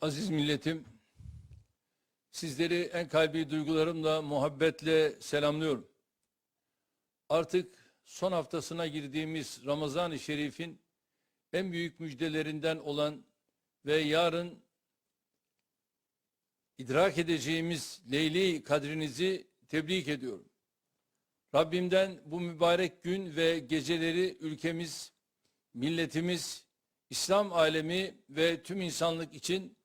Aziz milletim, sizleri en kalbi duygularımla, muhabbetle selamlıyorum. Artık son haftasına girdiğimiz Ramazan-ı Şerif'in en büyük müjdelerinden olan ve yarın idrak edeceğimiz Leyli kadrinizi tebrik ediyorum. Rabbimden bu mübarek gün ve geceleri ülkemiz, milletimiz, İslam alemi ve tüm insanlık için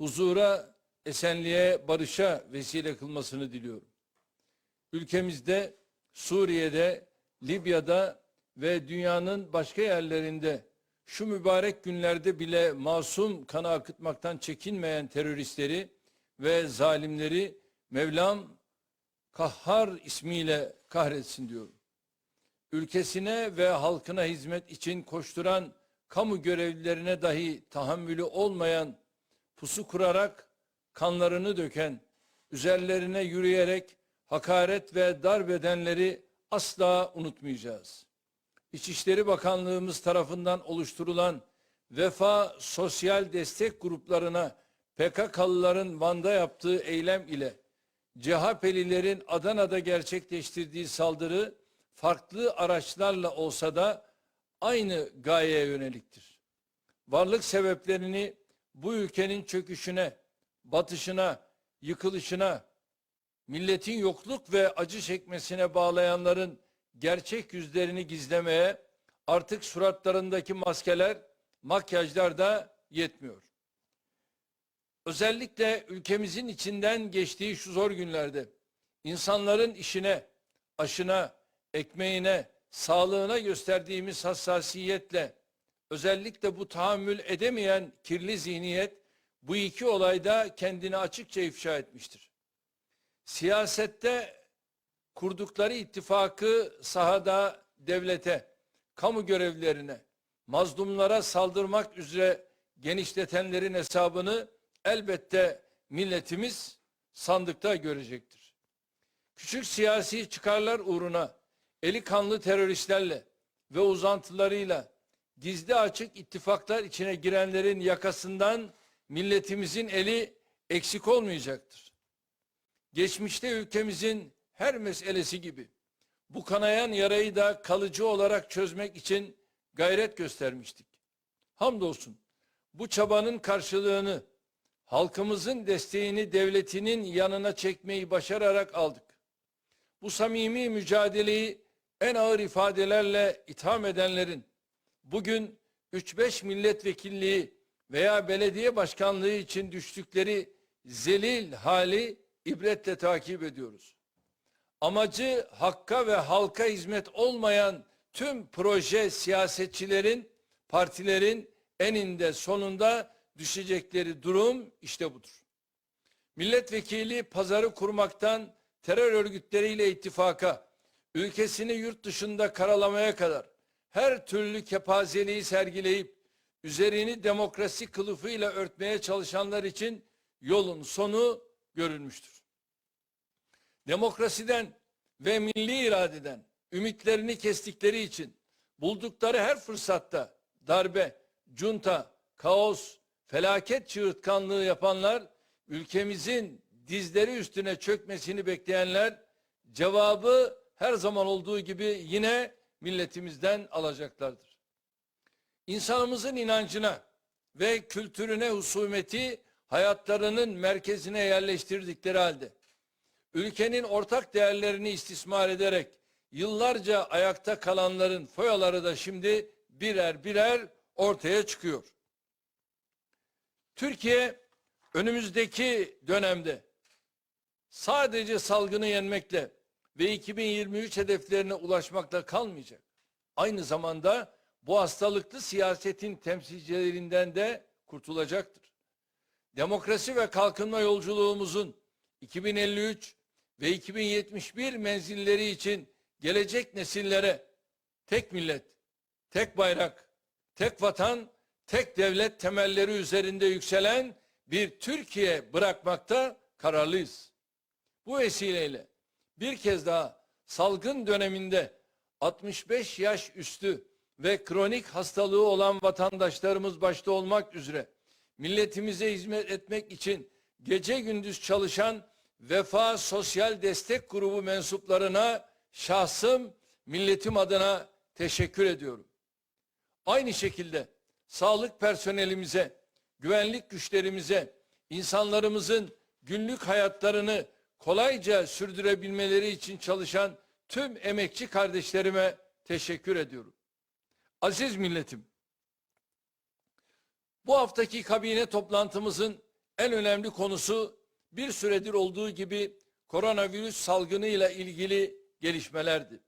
huzura, esenliğe, barışa vesile kılmasını diliyorum. Ülkemizde, Suriye'de, Libya'da ve dünyanın başka yerlerinde şu mübarek günlerde bile masum kanı akıtmaktan çekinmeyen teröristleri ve zalimleri Mevlam Kahhar ismiyle kahretsin diyorum. Ülkesine ve halkına hizmet için koşturan kamu görevlilerine dahi tahammülü olmayan, pusu kurarak kanlarını döken, üzerlerine yürüyerek hakaret ve darbedenleri asla unutmayacağız. İçişleri Bakanlığımız tarafından oluşturulan Vefa Sosyal Destek Gruplarına PKK'lıların Van'da yaptığı eylem ile CHP'lilerin Adana'da gerçekleştirdiği saldırı farklı araçlarla olsa da aynı gayeye yöneliktir. Varlık sebeplerini bu ülkenin çöküşüne, batışına, yıkılışına, milletin yokluk ve acı çekmesine bağlayanların gerçek yüzlerini gizlemeye artık suratlarındaki maskeler, makyajlar da yetmiyor. Özellikle ülkemizin içinden geçtiği şu zor günlerde insanların işine, aşına, ekmeğine, sağlığına gösterdiğimiz hassasiyetle özellikle bu tahammül edemeyen kirli zihniyet bu iki olayda kendini açıkça ifşa etmiştir. Siyasette kurdukları ittifakı sahada devlete, kamu görevlilerine, mazlumlara saldırmak üzere genişletenlerin hesabını elbette milletimiz sandıkta görecektir. Küçük siyasi çıkarlar uğruna eli kanlı teröristlerle ve uzantılarıyla gizli açık ittifaklar içine girenlerin yakasından milletimizin eli eksik olmayacaktır. Geçmişte ülkemizin her meselesi gibi bu kanayan yarayı da kalıcı olarak çözmek için gayret göstermiştik. Hamdolsun bu çabanın karşılığını halkımızın desteğini devletinin yanına çekmeyi başararak aldık. Bu samimi mücadeleyi en ağır ifadelerle itham edenlerin bugün 3-5 milletvekilliği veya belediye başkanlığı için düştükleri zelil hali ibretle takip ediyoruz. Amacı hakka ve halka hizmet olmayan tüm proje siyasetçilerin, partilerin eninde sonunda düşecekleri durum işte budur. Milletvekili pazarı kurmaktan terör örgütleriyle ittifaka, ülkesini yurt dışında karalamaya kadar her türlü kepazeliği sergileyip üzerini demokrasi kılıfıyla örtmeye çalışanlar için yolun sonu görülmüştür. Demokrasiden ve milli iradeden ümitlerini kestikleri için buldukları her fırsatta darbe, junta, kaos, felaket çığırtkanlığı yapanlar, ülkemizin dizleri üstüne çökmesini bekleyenler cevabı her zaman olduğu gibi yine milletimizden alacaklardır. İnsanımızın inancına ve kültürüne husumeti hayatlarının merkezine yerleştirdikleri halde ülkenin ortak değerlerini istismar ederek yıllarca ayakta kalanların foyaları da şimdi birer birer ortaya çıkıyor. Türkiye önümüzdeki dönemde sadece salgını yenmekle ve 2023 hedeflerine ulaşmakla kalmayacak. Aynı zamanda bu hastalıklı siyasetin temsilcilerinden de kurtulacaktır. Demokrasi ve kalkınma yolculuğumuzun 2053 ve 2071 menzilleri için gelecek nesillere tek millet, tek bayrak, tek vatan, tek devlet temelleri üzerinde yükselen bir Türkiye bırakmakta kararlıyız. Bu vesileyle bir kez daha salgın döneminde 65 yaş üstü ve kronik hastalığı olan vatandaşlarımız başta olmak üzere milletimize hizmet etmek için gece gündüz çalışan Vefa Sosyal Destek Grubu mensuplarına şahsım, milletim adına teşekkür ediyorum. Aynı şekilde sağlık personelimize, güvenlik güçlerimize, insanlarımızın günlük hayatlarını kolayca sürdürebilmeleri için çalışan tüm emekçi kardeşlerime teşekkür ediyorum. Aziz milletim, bu haftaki kabine toplantımızın en önemli konusu bir süredir olduğu gibi koronavirüs salgınıyla ilgili gelişmelerdi.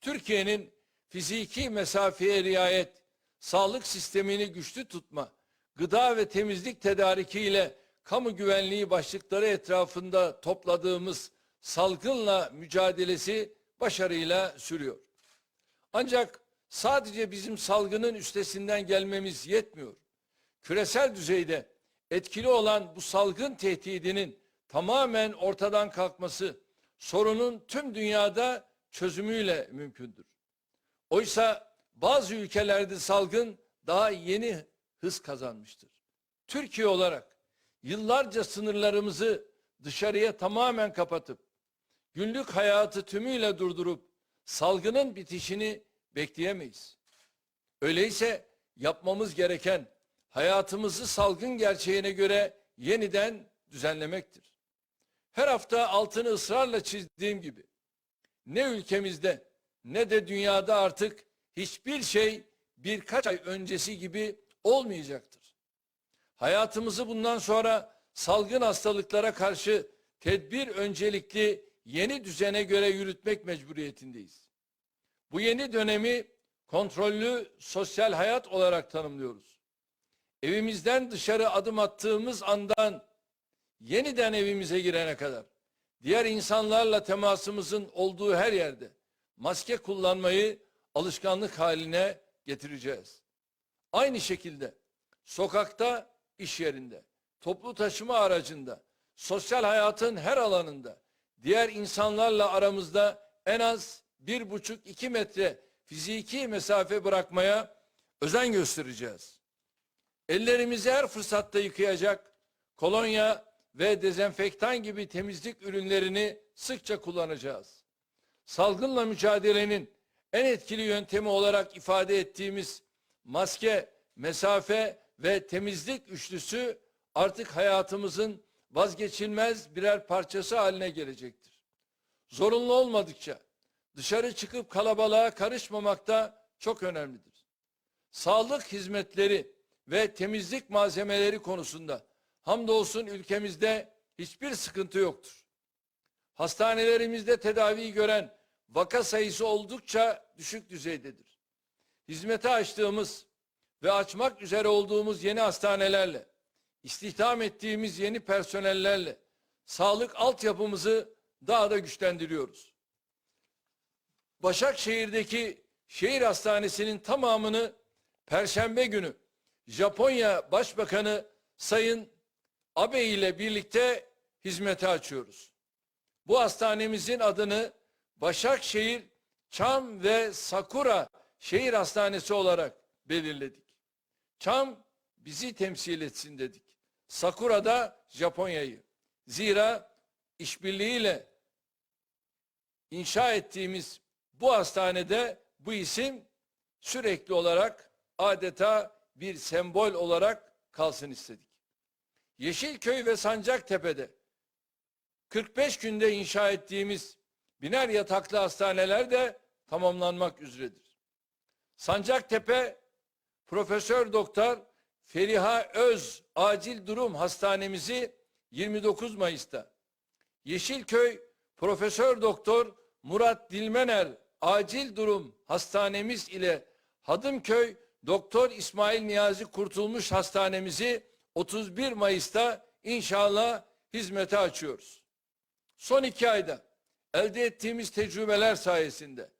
Türkiye'nin fiziki mesafeye riayet, sağlık sistemini güçlü tutma, gıda ve temizlik tedarikiyle kamu güvenliği başlıkları etrafında topladığımız salgınla mücadelesi başarıyla sürüyor. Ancak sadece bizim salgının üstesinden gelmemiz yetmiyor. Küresel düzeyde etkili olan bu salgın tehdidinin tamamen ortadan kalkması sorunun tüm dünyada çözümüyle mümkündür. Oysa bazı ülkelerde salgın daha yeni hız kazanmıştır. Türkiye olarak yıllarca sınırlarımızı dışarıya tamamen kapatıp günlük hayatı tümüyle durdurup salgının bitişini bekleyemeyiz. Öyleyse yapmamız gereken hayatımızı salgın gerçeğine göre yeniden düzenlemektir. Her hafta altını ısrarla çizdiğim gibi ne ülkemizde ne de dünyada artık hiçbir şey birkaç ay öncesi gibi olmayacaktır. Hayatımızı bundan sonra salgın hastalıklara karşı tedbir öncelikli yeni düzene göre yürütmek mecburiyetindeyiz. Bu yeni dönemi kontrollü sosyal hayat olarak tanımlıyoruz. Evimizden dışarı adım attığımız andan yeniden evimize girene kadar diğer insanlarla temasımızın olduğu her yerde maske kullanmayı alışkanlık haline getireceğiz. Aynı şekilde sokakta, iş yerinde, toplu taşıma aracında, sosyal hayatın her alanında diğer insanlarla aramızda en az bir buçuk iki metre fiziki mesafe bırakmaya özen göstereceğiz. Ellerimizi her fırsatta yıkayacak, kolonya ve dezenfektan gibi temizlik ürünlerini sıkça kullanacağız. Salgınla mücadelenin en etkili yöntemi olarak ifade ettiğimiz maske, mesafe ve temizlik üçlüsü artık hayatımızın vazgeçilmez birer parçası haline gelecektir. Zorunlu olmadıkça dışarı çıkıp kalabalığa karışmamak da çok önemlidir. Sağlık hizmetleri ve temizlik malzemeleri konusunda hamdolsun ülkemizde hiçbir sıkıntı yoktur. Hastanelerimizde tedavi gören vaka sayısı oldukça düşük düzeydedir. Hizmete açtığımız ve açmak üzere olduğumuz yeni hastanelerle, istihdam ettiğimiz yeni personellerle sağlık altyapımızı daha da güçlendiriyoruz. Başakşehir'deki şehir hastanesinin tamamını Perşembe günü Japonya Başbakanı Sayın Abe ile birlikte hizmete açıyoruz. Bu hastanemizin adını Başakşehir Çam ve Sakura Şehir Hastanesi olarak belirledik. Çam bizi temsil etsin dedik. Sakura da Japonya'yı. Zira işbirliğiyle inşa ettiğimiz bu hastanede bu isim sürekli olarak adeta bir sembol olarak kalsın istedik. Yeşilköy ve Sancaktepe'de 45 günde inşa ettiğimiz biner yataklı hastaneler de tamamlanmak üzeredir. Sancaktepe Profesör Doktor Feriha Öz Acil Durum Hastanemizi 29 Mayıs'ta, Yeşilköy Profesör Doktor Murat Dilmener Acil Durum Hastanemiz ile Hadımköy Doktor İsmail Niyazi Kurtulmuş Hastanemizi 31 Mayıs'ta inşallah hizmete açıyoruz. Son iki ayda elde ettiğimiz tecrübeler sayesinde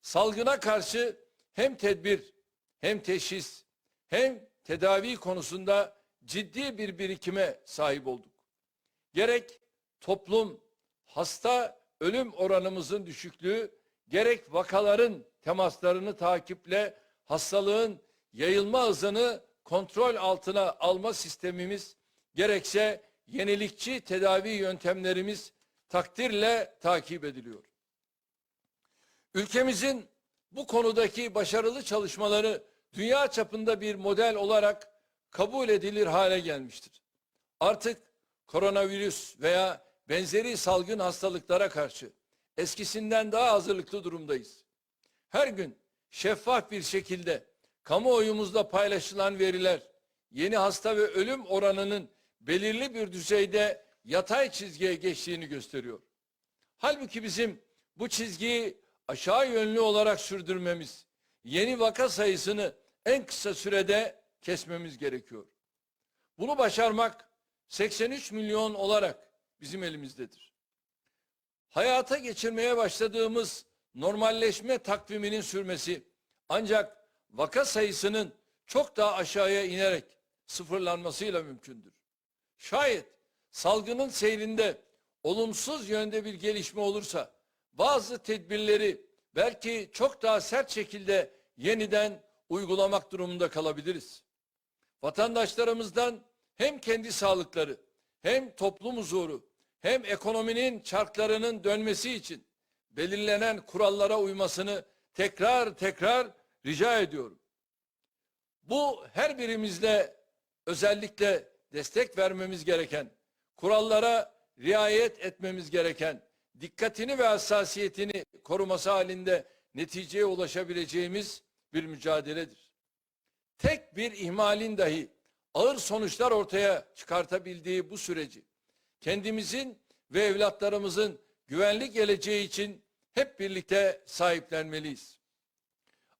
salgına karşı hem tedbir hem teşhis hem tedavi konusunda ciddi bir birikime sahip olduk. Gerek toplum hasta ölüm oranımızın düşüklüğü gerek vakaların temaslarını takiple hastalığın yayılma hızını kontrol altına alma sistemimiz gerekse yenilikçi tedavi yöntemlerimiz takdirle takip ediliyor. Ülkemizin bu konudaki başarılı çalışmaları dünya çapında bir model olarak kabul edilir hale gelmiştir. Artık koronavirüs veya benzeri salgın hastalıklara karşı eskisinden daha hazırlıklı durumdayız. Her gün şeffaf bir şekilde kamuoyumuzda paylaşılan veriler yeni hasta ve ölüm oranının belirli bir düzeyde yatay çizgiye geçtiğini gösteriyor. Halbuki bizim bu çizgiyi aşağı yönlü olarak sürdürmemiz, yeni vaka sayısını en kısa sürede kesmemiz gerekiyor. Bunu başarmak 83 milyon olarak bizim elimizdedir. Hayata geçirmeye başladığımız normalleşme takviminin sürmesi ancak vaka sayısının çok daha aşağıya inerek sıfırlanmasıyla mümkündür. Şayet salgının seyrinde olumsuz yönde bir gelişme olursa bazı tedbirleri belki çok daha sert şekilde yeniden uygulamak durumunda kalabiliriz. Vatandaşlarımızdan hem kendi sağlıkları hem toplum huzuru hem ekonominin çarklarının dönmesi için belirlenen kurallara uymasını tekrar tekrar rica ediyorum. Bu her birimizle özellikle destek vermemiz gereken, kurallara riayet etmemiz gereken, dikkatini ve hassasiyetini koruması halinde neticeye ulaşabileceğimiz bir mücadeledir. Tek bir ihmalin dahi ağır sonuçlar ortaya çıkartabildiği bu süreci kendimizin ve evlatlarımızın güvenli geleceği için hep birlikte sahiplenmeliyiz.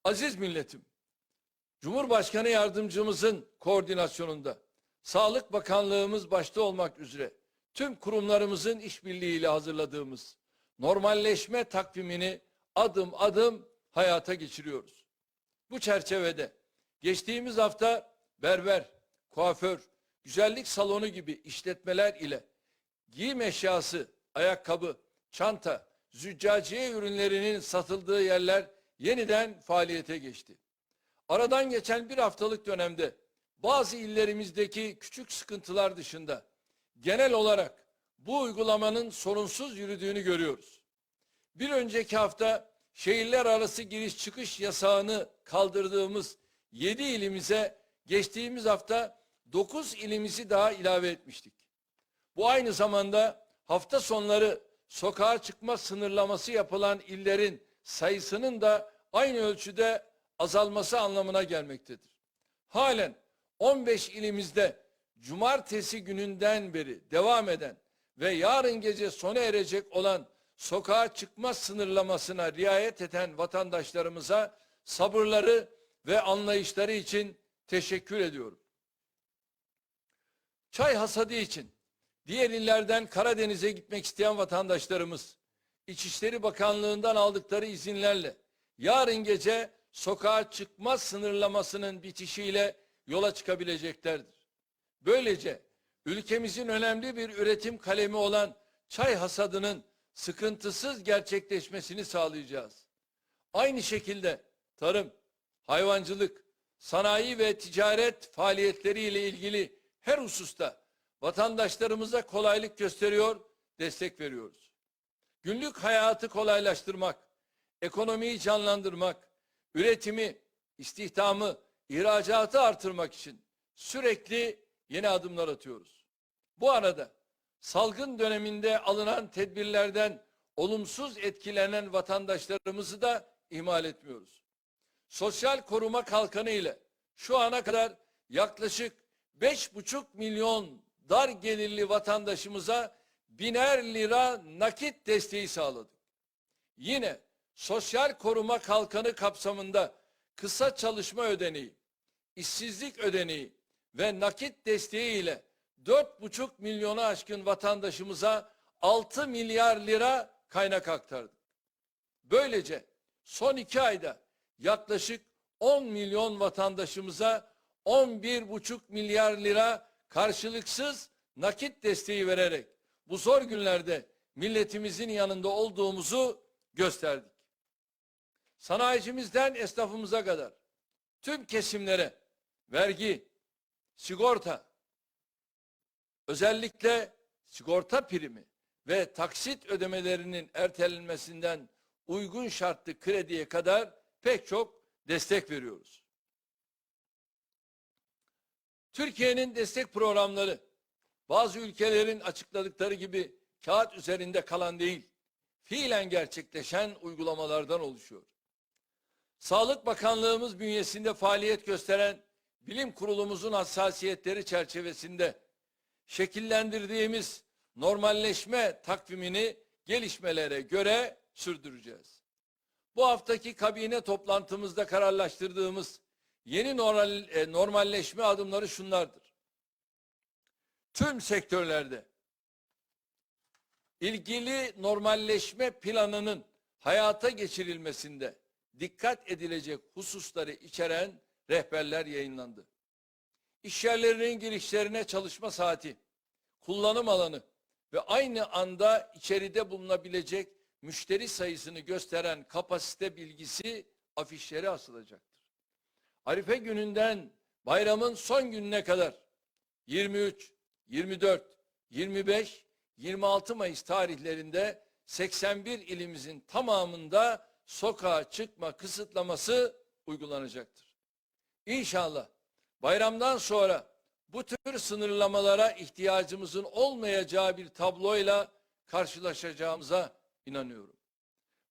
Aziz milletim, Cumhurbaşkanı yardımcımızın koordinasyonunda Sağlık Bakanlığımız başta olmak üzere tüm kurumlarımızın işbirliğiyle hazırladığımız normalleşme takvimini adım adım hayata geçiriyoruz. Bu çerçevede geçtiğimiz hafta berber, kuaför, güzellik salonu gibi işletmeler ile giyim eşyası, ayakkabı, çanta, züccaciye ürünlerinin satıldığı yerler yeniden faaliyete geçti. Aradan geçen bir haftalık dönemde bazı illerimizdeki küçük sıkıntılar dışında genel olarak bu uygulamanın sorunsuz yürüdüğünü görüyoruz. Bir önceki hafta şehirler arası giriş çıkış yasağını kaldırdığımız 7 ilimize geçtiğimiz hafta 9 ilimizi daha ilave etmiştik. Bu aynı zamanda hafta sonları sokağa çıkma sınırlaması yapılan illerin sayısının da aynı ölçüde azalması anlamına gelmektedir. Halen 15 ilimizde cumartesi gününden beri devam eden ve yarın gece sona erecek olan sokağa çıkma sınırlamasına riayet eden vatandaşlarımıza sabırları ve anlayışları için teşekkür ediyorum. Çay hasadı için diğer illerden Karadeniz'e gitmek isteyen vatandaşlarımız İçişleri Bakanlığı'ndan aldıkları izinlerle yarın gece sokağa çıkma sınırlamasının bitişiyle yola çıkabileceklerdir. Böylece ülkemizin önemli bir üretim kalemi olan çay hasadının sıkıntısız gerçekleşmesini sağlayacağız. Aynı şekilde tarım, hayvancılık, sanayi ve ticaret faaliyetleriyle ilgili her hususta vatandaşlarımıza kolaylık gösteriyor, destek veriyoruz. Günlük hayatı kolaylaştırmak, ekonomiyi canlandırmak, üretimi, istihdamı, ihracatı artırmak için sürekli yeni adımlar atıyoruz. Bu arada salgın döneminde alınan tedbirlerden olumsuz etkilenen vatandaşlarımızı da ihmal etmiyoruz. Sosyal koruma kalkanı ile şu ana kadar yaklaşık 5,5 milyon dar gelirli vatandaşımıza biner lira nakit desteği sağladık. Yine sosyal koruma kalkanı kapsamında kısa çalışma ödeneği, işsizlik ödeneği ve nakit desteği ile 4,5 milyonu aşkın vatandaşımıza 6 milyar lira kaynak aktardık. Böylece son iki ayda yaklaşık 10 milyon vatandaşımıza 11,5 milyar lira karşılıksız nakit desteği vererek bu zor günlerde milletimizin yanında olduğumuzu gösterdik. Sanayicimizden esnafımıza kadar tüm kesimlere vergi, sigorta, özellikle sigorta primi ve taksit ödemelerinin ertelenmesinden uygun şartlı krediye kadar pek çok destek veriyoruz. Türkiye'nin destek programları bazı ülkelerin açıkladıkları gibi kağıt üzerinde kalan değil, fiilen gerçekleşen uygulamalardan oluşuyor. Sağlık Bakanlığımız bünyesinde faaliyet gösteren bilim kurulumuzun hassasiyetleri çerçevesinde şekillendirdiğimiz normalleşme takvimini gelişmelere göre sürdüreceğiz. Bu haftaki kabine toplantımızda kararlaştırdığımız yeni normal, e, normalleşme adımları şunlardır. Tüm sektörlerde ilgili normalleşme planının hayata geçirilmesinde dikkat edilecek hususları içeren rehberler yayınlandı. İşyerlerinin girişlerine çalışma saati, kullanım alanı ve aynı anda içeride bulunabilecek müşteri sayısını gösteren kapasite bilgisi afişleri asılacaktır. Arife gününden bayramın son gününe kadar 23, 24, 25, 26 Mayıs tarihlerinde 81 ilimizin tamamında sokağa çıkma kısıtlaması uygulanacaktır. İnşallah bayramdan sonra bu tür sınırlamalara ihtiyacımızın olmayacağı bir tabloyla karşılaşacağımıza inanıyorum.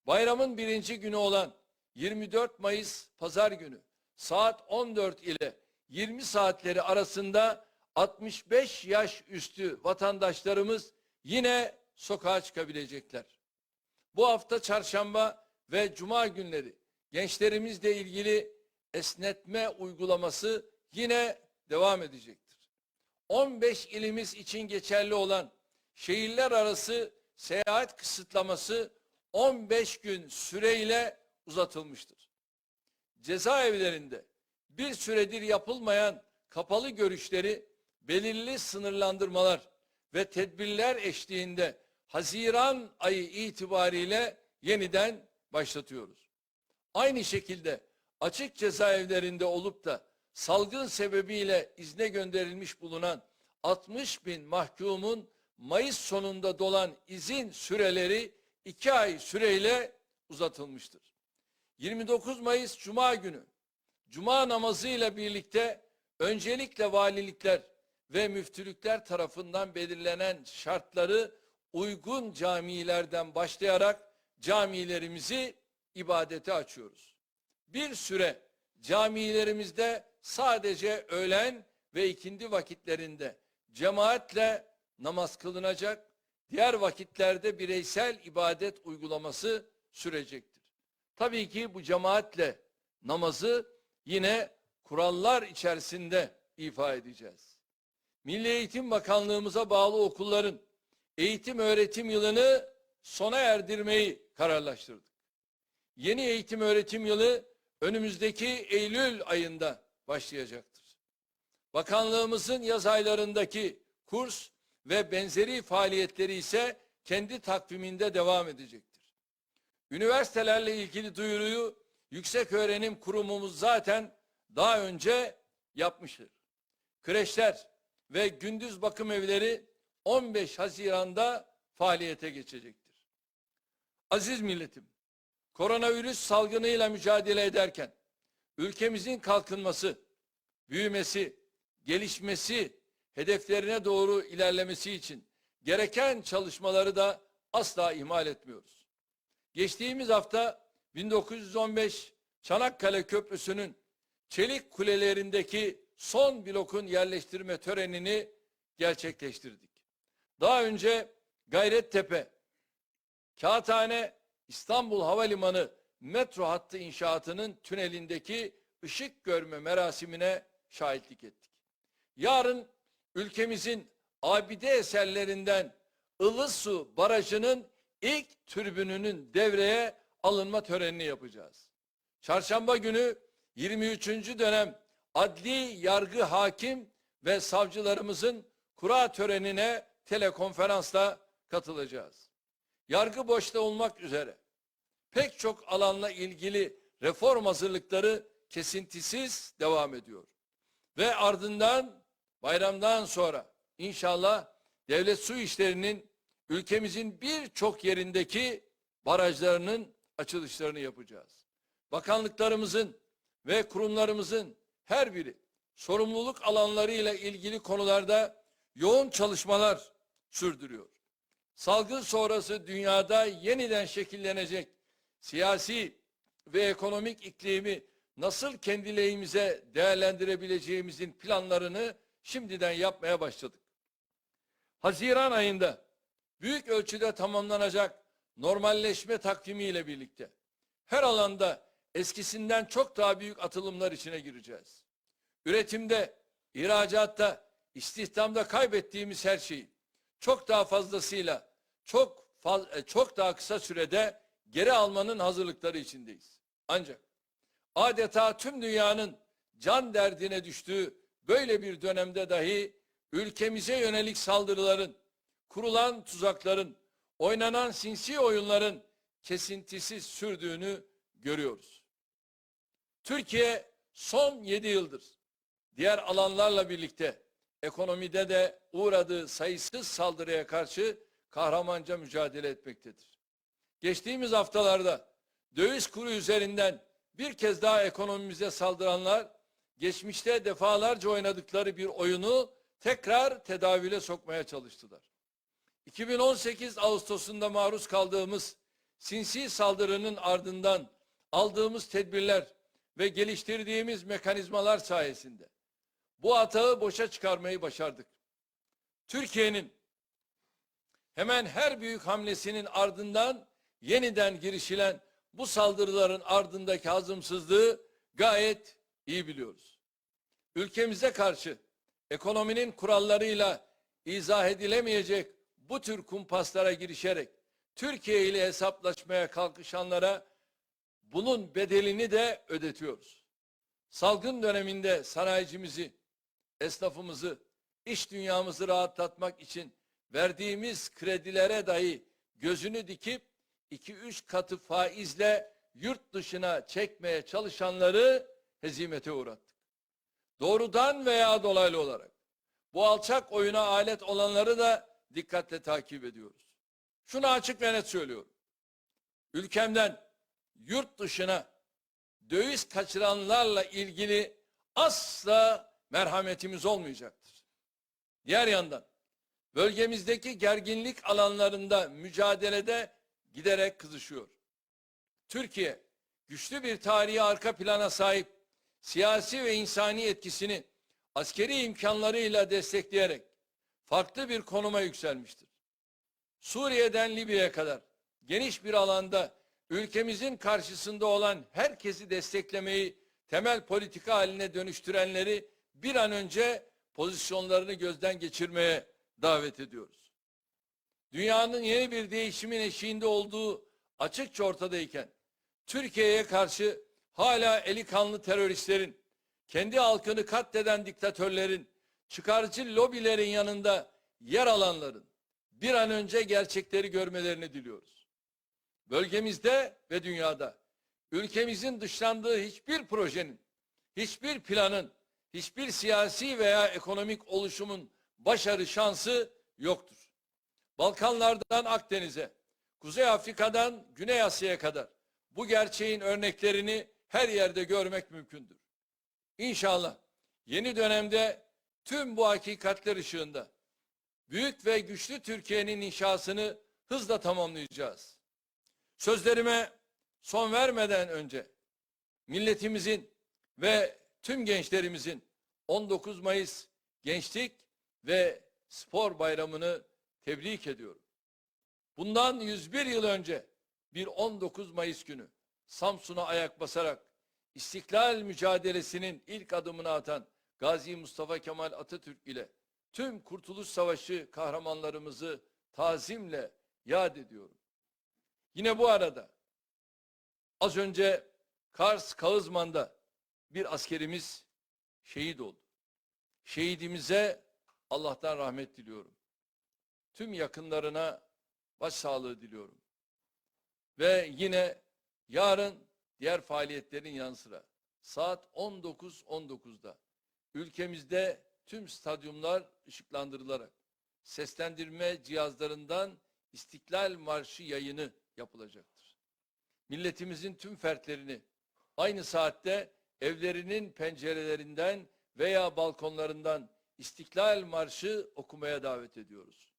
Bayramın birinci günü olan 24 Mayıs Pazar günü saat 14 ile 20 saatleri arasında 65 yaş üstü vatandaşlarımız yine sokağa çıkabilecekler. Bu hafta çarşamba ve cuma günleri gençlerimizle ilgili esnetme uygulaması yine devam edecektir. 15 ilimiz için geçerli olan şehirler arası seyahat kısıtlaması 15 gün süreyle uzatılmıştır. Cezaevlerinde bir süredir yapılmayan kapalı görüşleri belirli sınırlandırmalar ve tedbirler eşliğinde Haziran ayı itibariyle yeniden başlatıyoruz. Aynı şekilde açık cezaevlerinde olup da salgın sebebiyle izne gönderilmiş bulunan 60 bin mahkumun Mayıs sonunda dolan izin süreleri 2 ay süreyle uzatılmıştır. 29 Mayıs Cuma günü Cuma namazıyla birlikte öncelikle valilikler ve müftülükler tarafından belirlenen şartları uygun camilerden başlayarak camilerimizi ibadete açıyoruz. Bir süre camilerimizde sadece öğlen ve ikindi vakitlerinde cemaatle namaz kılınacak, diğer vakitlerde bireysel ibadet uygulaması sürecektir. Tabii ki bu cemaatle namazı yine kurallar içerisinde ifa edeceğiz. Milli Eğitim Bakanlığımıza bağlı okulların eğitim öğretim yılını sona erdirmeyi kararlaştırdık. Yeni eğitim öğretim yılı önümüzdeki Eylül ayında başlayacaktır. Bakanlığımızın yaz aylarındaki kurs ve benzeri faaliyetleri ise kendi takviminde devam edecektir. Üniversitelerle ilgili duyuruyu Yüksek Öğrenim Kurumumuz zaten daha önce yapmıştır. Kreşler ve gündüz bakım evleri 15 Haziran'da faaliyete geçecektir. Aziz milletim, koronavirüs salgınıyla mücadele ederken ülkemizin kalkınması, büyümesi, gelişmesi, hedeflerine doğru ilerlemesi için gereken çalışmaları da asla ihmal etmiyoruz. Geçtiğimiz hafta 1915 Çanakkale Köprüsü'nün çelik kulelerindeki son blokun yerleştirme törenini gerçekleştirdik. Daha önce Gayrettepe, Kağıthane, İstanbul Havalimanı metro hattı inşaatının tünelindeki ışık görme merasimine şahitlik ettik. Yarın ülkemizin abide eserlerinden Ilısu Barajı'nın ilk türbününün devreye alınma törenini yapacağız. Çarşamba günü 23. dönem adli yargı hakim ve savcılarımızın kura törenine telekonferansla katılacağız. Yargı boşta olmak üzere pek çok alanla ilgili reform hazırlıkları kesintisiz devam ediyor. Ve ardından bayramdan sonra inşallah devlet su işlerinin ülkemizin birçok yerindeki barajlarının açılışlarını yapacağız. Bakanlıklarımızın ve kurumlarımızın her biri sorumluluk alanlarıyla ilgili konularda yoğun çalışmalar sürdürüyor. Salgın sonrası dünyada yeniden şekillenecek siyasi ve ekonomik iklimi nasıl kendi lehimize değerlendirebileceğimizin planlarını şimdiden yapmaya başladık. Haziran ayında büyük ölçüde tamamlanacak normalleşme takvimiyle birlikte her alanda eskisinden çok daha büyük atılımlar içine gireceğiz. Üretimde, ihracatta, istihdamda kaybettiğimiz her şeyi çok daha fazlasıyla çok çok daha kısa sürede geri almanın hazırlıkları içindeyiz. Ancak adeta tüm dünyanın can derdine düştüğü böyle bir dönemde dahi ülkemize yönelik saldırıların, kurulan tuzakların, oynanan sinsi oyunların kesintisiz sürdüğünü görüyoruz. Türkiye son 7 yıldır diğer alanlarla birlikte ekonomide de uğradığı sayısız saldırıya karşı kahramanca mücadele etmektedir. Geçtiğimiz haftalarda döviz kuru üzerinden bir kez daha ekonomimize saldıranlar geçmişte defalarca oynadıkları bir oyunu tekrar tedavüle sokmaya çalıştılar. 2018 Ağustos'unda maruz kaldığımız sinsi saldırının ardından aldığımız tedbirler ve geliştirdiğimiz mekanizmalar sayesinde bu atağı boşa çıkarmayı başardık. Türkiye'nin hemen her büyük hamlesinin ardından yeniden girişilen bu saldırıların ardındaki hazımsızlığı gayet iyi biliyoruz. Ülkemize karşı ekonominin kurallarıyla izah edilemeyecek bu tür kumpaslara girişerek Türkiye ile hesaplaşmaya kalkışanlara bunun bedelini de ödetiyoruz. Salgın döneminde sanayicimizi, esnafımızı, iş dünyamızı rahatlatmak için verdiğimiz kredilere dahi gözünü dikip 2-3 katı faizle yurt dışına çekmeye çalışanları hezimete uğrattık. Doğrudan veya dolaylı olarak bu alçak oyuna alet olanları da dikkatle takip ediyoruz. Şunu açık ve net söylüyorum. Ülkemden yurt dışına döviz kaçıranlarla ilgili asla merhametimiz olmayacaktır. Diğer yandan bölgemizdeki gerginlik alanlarında mücadelede giderek kızışıyor. Türkiye güçlü bir tarihi arka plana sahip siyasi ve insani etkisini askeri imkanlarıyla destekleyerek farklı bir konuma yükselmiştir. Suriye'den Libya'ya kadar geniş bir alanda ülkemizin karşısında olan herkesi desteklemeyi temel politika haline dönüştürenleri bir an önce pozisyonlarını gözden geçirmeye davet ediyoruz. Dünyanın yeni bir değişimin eşiğinde olduğu açıkça ortadayken Türkiye'ye karşı hala eli kanlı teröristlerin, kendi halkını katleden diktatörlerin, çıkarcı lobilerin yanında yer alanların bir an önce gerçekleri görmelerini diliyoruz. Bölgemizde ve dünyada ülkemizin dışlandığı hiçbir projenin, hiçbir planın, hiçbir siyasi veya ekonomik oluşumun başarı şansı yoktur. Balkanlardan Akdeniz'e, Kuzey Afrika'dan Güney Asya'ya kadar bu gerçeğin örneklerini her yerde görmek mümkündür. İnşallah yeni dönemde tüm bu hakikatler ışığında büyük ve güçlü Türkiye'nin inşasını hızla tamamlayacağız. Sözlerime son vermeden önce milletimizin ve tüm gençlerimizin 19 Mayıs Gençlik ve Spor Bayramı'nı tebrik ediyorum. Bundan 101 yıl önce bir 19 Mayıs günü Samsun'a ayak basarak İstiklal mücadelesinin ilk adımını atan Gazi Mustafa Kemal Atatürk ile tüm Kurtuluş Savaşı kahramanlarımızı tazimle yad ediyorum. Yine bu arada az önce Kars Kağızman'da bir askerimiz şehit oldu. Şehidimize Allah'tan rahmet diliyorum. Tüm yakınlarına başsağlığı diliyorum. Ve yine yarın diğer faaliyetlerin yanı sıra saat 19.19'da ülkemizde tüm stadyumlar ışıklandırılarak seslendirme cihazlarından İstiklal Marşı yayını yapılacaktır. Milletimizin tüm fertlerini aynı saatte evlerinin pencerelerinden veya balkonlarından İstiklal Marşı okumaya davet ediyoruz.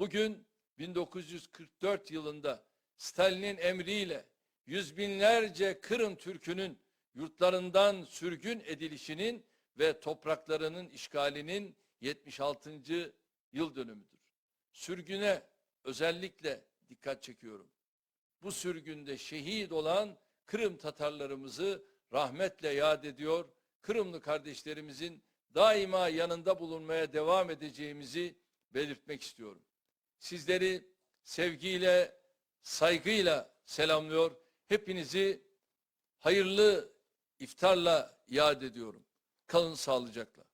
Bugün 1944 yılında Stalin'in emriyle yüz binlerce Kırım Türk'ünün yurtlarından sürgün edilişinin ve topraklarının işgalinin 76. yıl dönümüdür. Sürgüne özellikle dikkat çekiyorum. Bu sürgünde şehit olan Kırım Tatarlarımızı rahmetle yad ediyor. Kırımlı kardeşlerimizin daima yanında bulunmaya devam edeceğimizi belirtmek istiyorum. Sizleri sevgiyle, saygıyla selamlıyor. Hepinizi hayırlı iftarla yad ediyorum. Kalın sağlıcakla.